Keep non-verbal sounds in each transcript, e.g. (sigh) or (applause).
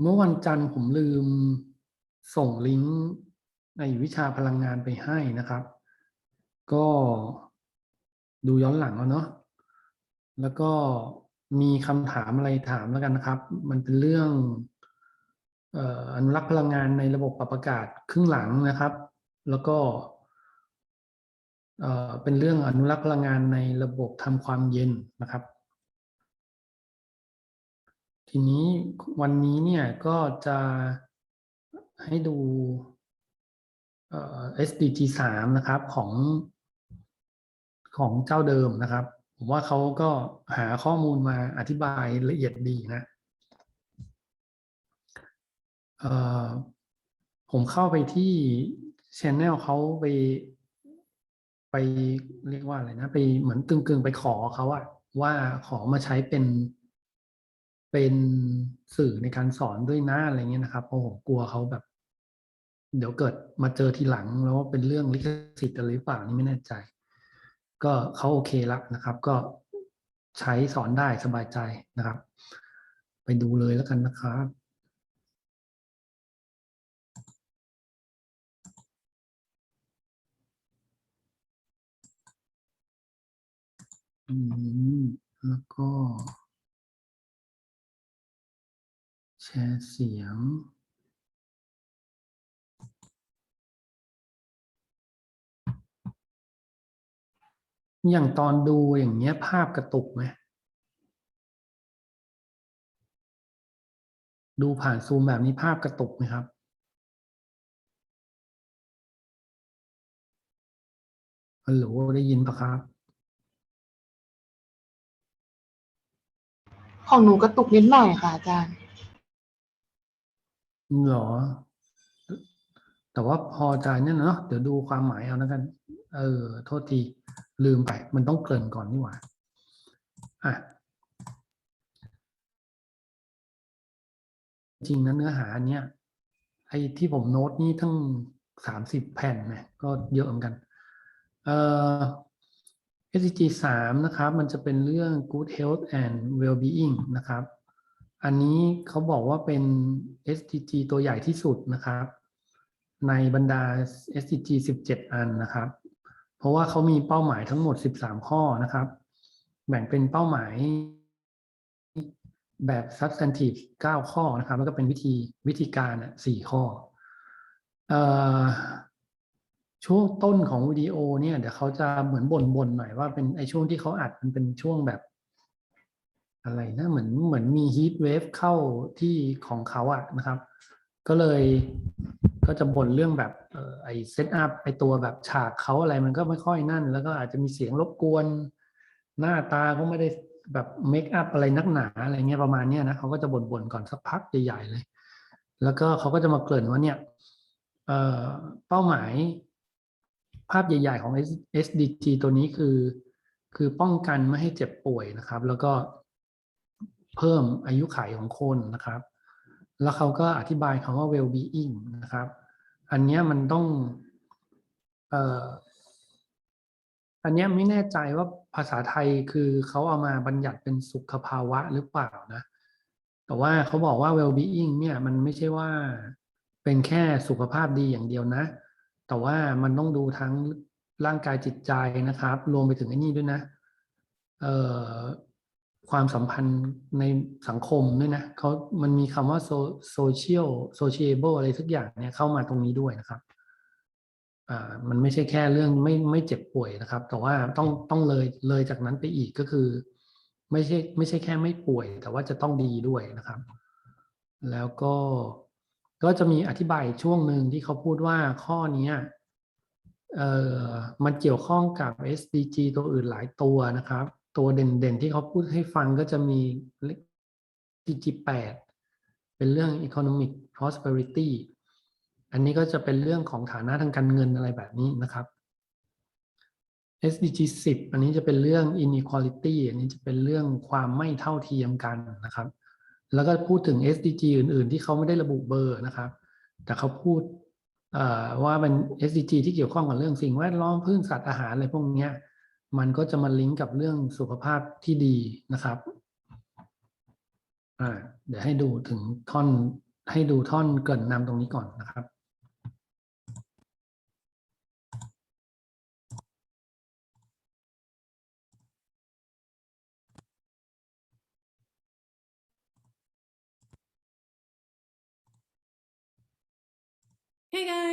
เมื่อวันจันทร์ผมลืมส่งลิงก์ในวิชาพลังงานไปให้นะครับ ก็ดูย้อนหลังเอาเนาะแล้วก็มีคำถามอะไรถามแล้วกันนะครับ มันเป็นเรื่องอนุรักษ์พลังงานในระบบปรับอากาศครึ่งหลังนะครับ แล้วก็เป็นเรื่องอนุรักษ์พลังงานในระบบทำความเย็นนะครับ ทีนี้วันนี้เนี่ยก็จะให้ดูเอ่อ SDG สามนะครับของของเจ้าเดิมนะครับ ผมว่าเขาก็หาข้อมูลมาอธิบายละเอียดดีนะเอ่อผมเข้าไปที่ช anel เขาไป ไปเรียกว่าอะไรนะ ไปเหมือนกึ่งๆ ไปขอเขาอะว่าขอมาใช้เป็น เป็นสื่อในการสอนด้วยหนะอะไรเงี้ยนะครับเพราะผมกลัวเขาแบบ เดี๋ยวเกิดมาเจอทีหลังแล้วเป็นเรื่องลิขสิทธิ์อะไรหรือเปล่านี่ไม่แน่ใจ ก็เขาโอเคละนะครับ ก็ใช้สอนได้สบายใจนะครับ ไปดูเลยแล้วกันนะครับอืมแล้วก็ แชร์เสียง อย่างตอนดูอย่างเงี้ยภาพกระตุกไหมดูผ่านซูมแบบนี้ภาพกระตุกไหมครับ ฮัลโหลได้ยินปะครับ ของหนูกระตุกนิดหน่อยค่ะอาจารย์ หรอ แต่ว่าพอใจเนี่ยเนาะเดี๋ยวดูความหมายเอาแล้วกัน เออ โทษทีลืมไป มันต้องเกริ่นก่อนนี่หว่าอะจริงนะเนื้อหาอันเนี้ยไอ้ที่ผมโน้ตนี่ทั้งสามสิบแผ่นนะก็เยอะเหมือนกัน เอ่อ SDG สามนะครับ มันจะเป็นเรื่อง good health and well-being นะครับ อันนี้เขาบอกว่าเป็น SDG ตัวใหญ่ที่สุดนะครับ ในบรรดา SDG 17 อันนะครับ เพราะว่าเขามีเป้าหมายทั้งหมด 13 ข้อนะครับ แบ่งเป็นเป้าหมายแบบ substantive 9 ข้อนะครับ แล้วก็เป็นวิธีวิธีการอะ4ข้ออช่วงต้นของวิดีโอเนี่ยเดี๋ยวเขาจะเหมือนบ่นๆหน่อยว่าเป็นไอช่วงที่เขาอัดมันเป็นช่วงแบบ อะไรนะเหมือนเหมือนมีฮีทเวฟเข้าที่ของเขาอะนะครับ ก็เลยก็จะบ่นเรื่องแบบออไอเซตอัพไอตัวแบบฉากเขาอะไรมันก็ไม่ค่อยนั่น แล้วก็อาจจะมีเสียงรบกวน หน้าตาก็ไม่ได้แบบเมคอัพอะไรนักหนาอะไรเงี้ยประมาณเนี้ยนะเขาก็จะบ่นๆก่อนสักพักใหญ่ๆเลย แล้วก็เขาก็จะมาเกริ่นว่าเนี่ยเอ่อเป้าหมายภาพใหญ่ ๆ ของ SDG ตัวนี้คือ คือป้องกันไม่ให้เจ็บป่วยนะครับ แล้วก็ เพิ่มอายุขัยของคนนะครับ แล้วเขาก็อธิบายคำว่า well-being นะครับ อันนี้มันต้องเอ่ออันนี้ไม่แน่ใจว่าภาษาไทยคือเขาเอามาบัญญัติเป็นสุขภาวะหรือเปล่านะ แต่ว่าเขาบอกว่า well-being เนี่ยมันไม่ใช่ว่าเป็นแค่สุขภาพดีอย่างเดียวนะ แต่ว่ามันต้องดูทั้งร่างกายจิตใจนะครับ รวมไปถึงไอ้นี่ด้วยนะ เอ่อ ความสัมพันธ์ในสังคมด้วยนะเขามันมีคำว่า social sociable อะไรสักอย่างเนี่ยเข้ามาตรงนี้ด้วยนะครับอ่ามันไม่ใช่แค่เรื่องไม่ไม่เจ็บป่วยนะครับ แต่ว่าต้องต้องเลยเลยจากนั้นไปอีกก็คือ ไม่ใช่ไม่ใช่แค่ไม่ป่วย แต่ว่าจะต้องดีด้วยนะครับ แล้วก็ก็จะมีอธิบายช่วงหนึ่งที่เขาพูดว่าข้อนี้เอ่อมันเกี่ยวข้องกับ SDG ตัวอื่นหลายตัวนะครับ ตัวเด่นๆที่เขาพูดให้ฟังก็จะมี SDG 8 เป็นเรื่อง economic prosperity อันนี้ก็จะเป็นเรื่องของฐานะทางการเงินอะไรแบบนี้นะครับ SDG 10 อันนี้จะเป็นเรื่อง inequality อันนี้จะเป็นเรื่องความไม่เท่าเทียมกันนะครับ แล้วก็พูดถึง SDG อื่น ๆ ที่เขาไม่ได้ระบุเบอร์นะครับ แต่เขาพูดว่าเป็น SDG ที่เกี่ยวข้องกับเรื่องสิ่งแวดล้อมพืชสัตว์อาหารอะไรพวกนี้ มันก็จะมาลิงก์กับเรื่องสุขภาพที่ดีนะครับเดี๋ยวให้ดูถึงท่อนให้ดูท่อนเกินนำตรงนี้ก่อนนะครับ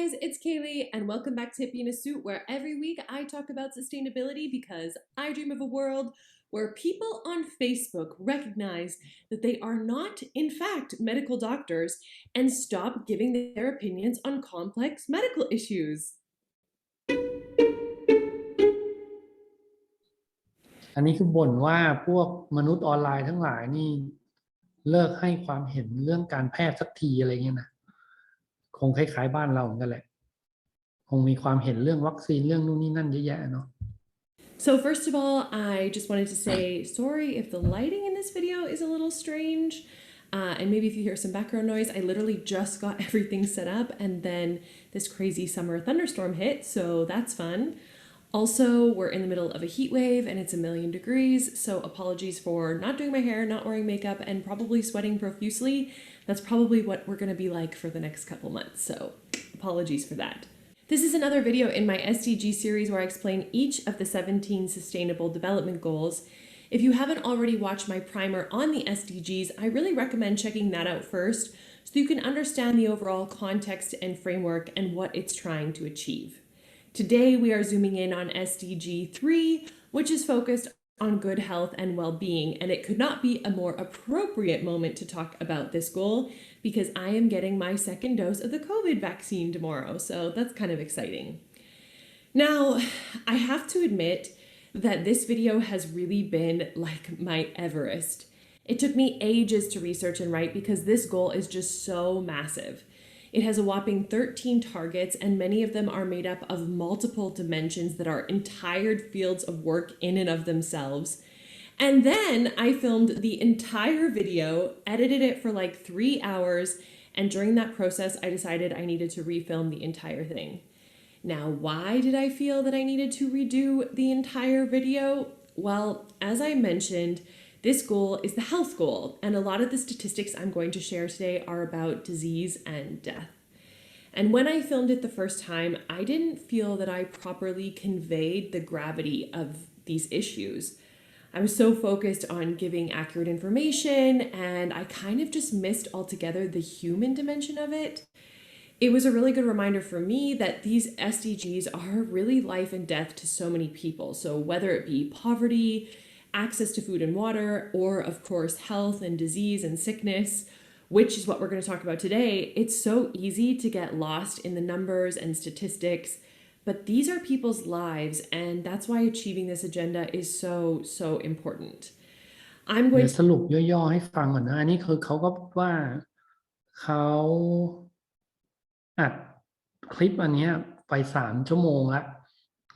guys, it's Kaylee, and welcome back to Hippie in a Suit, where every week I talk about sustainability because I dream of a world where people on Facebook recognize that they are not, in fact, medical doctors and stop giving their opinions on complex medical issues. อันนี้คือบ่นว่าพวกมนุษย์ออนไลน์ทั้งหลายนี่เลิกให้ความเห็นเรื่องการแพทย์สักทีอะไรเงี้ยนะ คงคล้ายๆบ้านเราเหมือนกันแหละ คงมีความเห็นเรื่องวัคซีนเรื่องนู่นนี่นั่นเยอะแยะเนาะ So, first of all, I just wanted to say sorry if the lighting in this video is a little strange. Uh, and maybe if you hear some background noise, I literally just got (laughs) everything set up and then this crazy summer thunderstorm hit, so that's fun. Also, we're in the middle of a heat wave and it's a million degrees, so apologies for not doing my hair, not wearing makeup, and probably sweating profusely. That's probably what we're gonna be like for the next couple months, so apologies for that. This is another video in my SDG series where I explain each of the 17 Sustainable Development Goals. If you haven't already watched my primer on the SDGs, I really recommend checking that out first so you can understand the overall context and framework and what it's trying to achieve. Today, we are zooming in on SDG 3, which is focused on good health and well being, and it could not be a more appropriate moment to talk about this goal because I am getting my second dose of the COVID vaccine tomorrow, so that's kind of exciting. Now, I have to admit that this video has really been like my Everest. It took me ages to research and write because this goal is just so massive. It has a whopping 13 targets, and many of them are made up of multiple dimensions that are entire fields of work in and of themselves. And then I filmed the entire video, edited it for like three hours, and during that process, I decided I needed to refilm the entire thing. Now, why did I feel that I needed to redo the entire video? Well, as I mentioned, this goal is the health goal, and a lot of the statistics I'm going to share today are about disease and death. And when I filmed it the first time, I didn't feel that I properly conveyed the gravity of these issues. I was so focused on giving accurate information, and I kind of just missed altogether the human dimension of it. It was a really good reminder for me that these SDGs are really life and death to so many people. So, whether it be poverty, access to food and water, or of course, health and disease and sickness, which is what we're going to talk about today, it's so easy to get lost in the numbers and statistics. But these are people's lives, and that's why achieving this agenda is so, so important. I'm เดี๋ going ยวสรุปย่อๆให้ฟังก่อนนะ อันนี้คือเขาก็พูดว่าเขาอัดคลิปอันเนี้ยไปสามชั่วโมงละ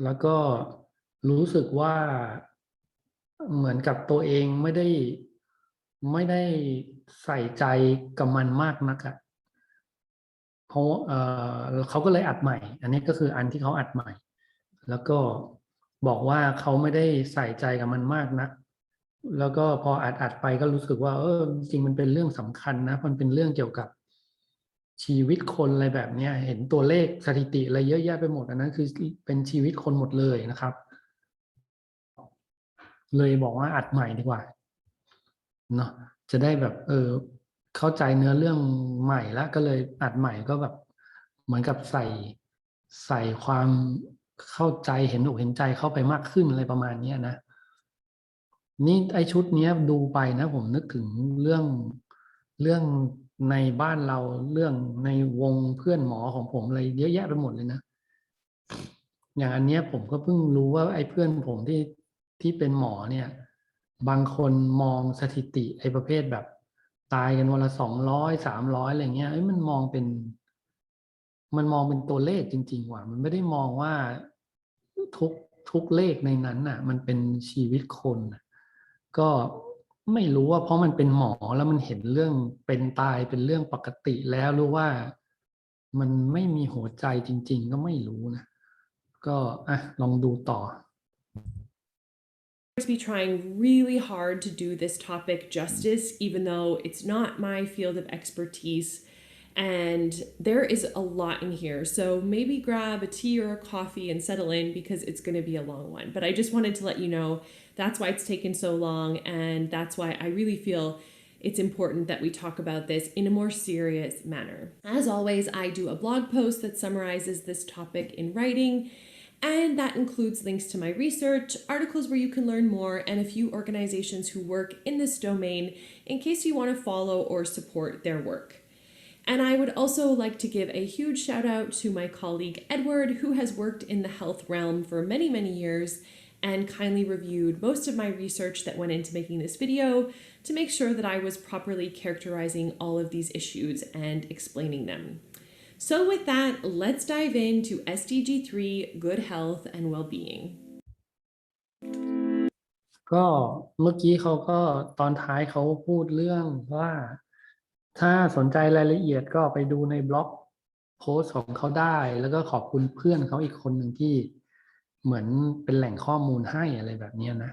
แล้วก็รู้สึกว่า เหมือนกับตัวเองไม่ได้ไม่ได้ใส่ใจกับมันมากนักอะเพราะเออเขาก็เลยอัดใหม่ อันนี้ก็คืออันที่เขาอัดใหม่ แล้วก็บอกว่าเขาไม่ได้ใส่ใจกับมันมากนัก แล้วก็พออัดอัดไปก็รู้สึกว่า เออจริงมันเป็นเรื่องสำคัญนะ มันเป็นเรื่องเกี่ยวกับชีวิตคนอะไรแบบเนี้ย เห็นตัวเลขสถิติอะไรเยอะแยะไปหมด อันนั้นคือเป็นชีวิตคนหมดเลยนะครับ เลยบอกว่าอัดใหม่ดีกว่าเนาะจะได้แบบ เออ เข้าใจเนื้อเรื่องใหม่แล้วก็เลยอัดใหม่ก็แบบ เหมือนกับใส่ใส่ความเข้าใจเห็นอกเห็นใจเข้าไปมากขึ้นอะไรประมาณเนี้ยนะนี่ไอชุดเนี้ยดูไปนะ ผมนึกถึงเรื่องเรื่องในบ้านเราเรื่องในวงเพื่อนหมอของผมอะไรเยอะแยะไปหมดเลยนะอย่างอันเนี้ยผมก็เพิ่งรู้ว่าไอ้เพื่อนผมที่ ที่เป็นหมอเนี่ย บางคนมองสถิติไอ้ประเภทแบบ ตายกันวันละสองร้อยสามร้อยอะไรเงี้ยเอ้ยมันมองเป็น มันมองเป็นตัวเลขจริง ๆ ว่ะ มันไม่ได้มองว่าทุกทุกเลขในนั้นน่ะ มันเป็นชีวิตคนก็ไม่รู้ว่าเพราะมันเป็นหมอแล้วมันเห็นเรื่องเป็นตายเป็นเรื่องปกติแล้วรือว่ามันไม่มีหัวใจจริง ๆ ก็ไม่รู้นะ ก็อะลองดูต่อ be trying really hard to do this topic justice, even though it's not my field of expertise. And there is a lot in here. So maybe grab a tea or a coffee and settle in because it's going to be a long one. But I just wanted to let you know that's why it's taken so long. And that's why I really feel it's important that we talk about this in a more serious manner. As always, I do a blog post that summarizes this topic in writing. And that includes links to my research, articles where you can learn more, and a few organizations who work in this domain in case you want to follow or support their work. And I would also like to give a huge shout out to my colleague Edward, who has worked in the health realm for many, many years and kindly reviewed most of my research that went into making this video to make sure that I was properly characterizing all of these issues and explaining them. So, with that, let's dive into SDG 3 good health and well being. ก็เมื่อกี้เขาก็ตอนท้ายเขาพูดเรื่องว่า ถ้าสนใจรายละเอียดก็ไปดูในบล็อกโพสของเขาได้ แล้วก็ขอบคุณเพื่อนเขาอีกคนหนึ่งที่เหมือนเป็นแหล่งข้อมูลให้อะไรแบบนี้นะ